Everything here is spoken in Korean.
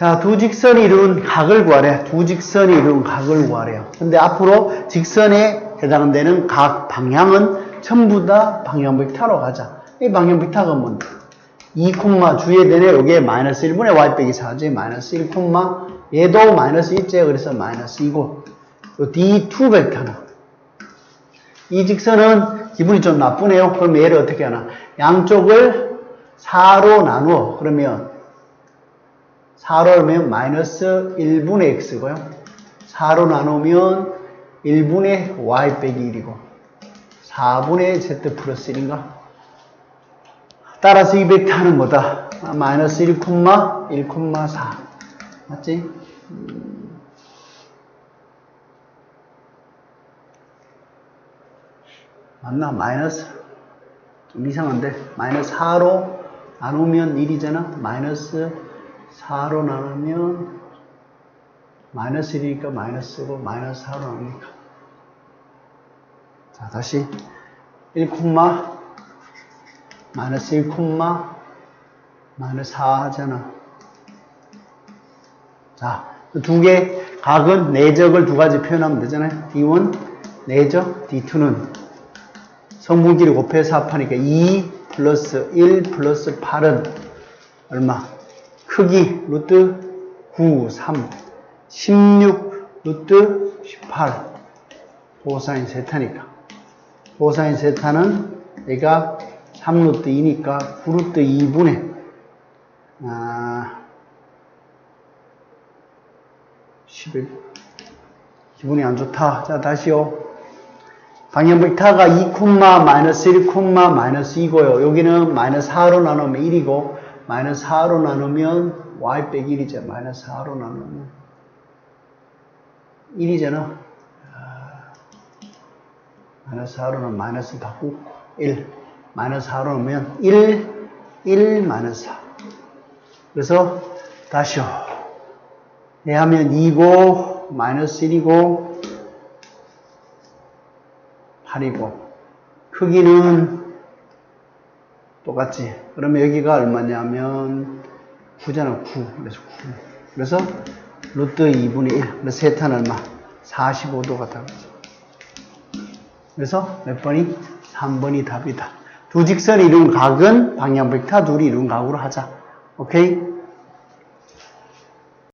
자, 두 직선이 이룬 각을 구하래. 두 직선이 이룬 각을 구하래요. 근데 앞으로 직선에 해당되는 각 방향은 전부 다 방향 벡터로 가자. 이 방향 벡터가 뭔데? 2, 주의해야 되네. 여기에 마이너스 1분의 y 빼기 4지. 마이너스 1, 얘도 마이너스 1제. 그래서 마이너스 2고. 요 D2 벡터는 이 직선은 기분이 좀 나쁘네요. 그럼 얘를 어떻게 하나? 양쪽을 4로 나누어. 그러면 4로 하면 마이너스 1분의 x고요. 4로 나누면 1분의 y 빼기 1이고 4분의 z 플러스 1인가? 따라서 이 벡터는 뭐다? 아, 마이너스 1, 1,4 맞지? 음. 맞나? 마이너스 좀 이상한데 마이너스 4로 나누면 1이잖아 마이너스 4로 나누면 마이너스 1이니까 마이너스고 마이너스 4로 나누니까. 자 다시. 1, 마이너스 1, 마이너스 4 하잖아. 자두 개 각은 내적을 두 가지 표현하면 되잖아요. D1 내적 D2는. 성분끼리 곱해서 합하니까 2 플러스 1 플러스 8은 얼마? 크기 루트 9, 3, 16 루트 18 코사인 세타니까. 코사인 세타는 얘가 3 루트 2니까 9 루트 2분의 아, 11 기분이 안 좋다. 자 다시요. 방향 벡터가 2, 마이너스 1, 마이너스 2고요. 여기는 마이너스 4로 나누면 1이고 마이너스 4로 나누면 y 빼기 1이죠. 마이너스 4로 나누면 1이잖아. 마이너스 4로 는 마이너스 바꾸고 1. 마이너스 4로 넣으면 1, 1 마이너스 4. 그래서 다시요. 얘하면 2고 마이너스 1이고 8이고 크기는 똑같지. 그러면 여기가 얼마냐면 9잖아. 9. 그래서 9. 그래서 루트 2분의 1. 그래서 세타는 얼마? 45도가 답이지. 그래서 몇 번이? 3번이 답이다. 두 직선이 이룬 각은 방향 벡터 둘이 이룬 각으로 하자. 오케이?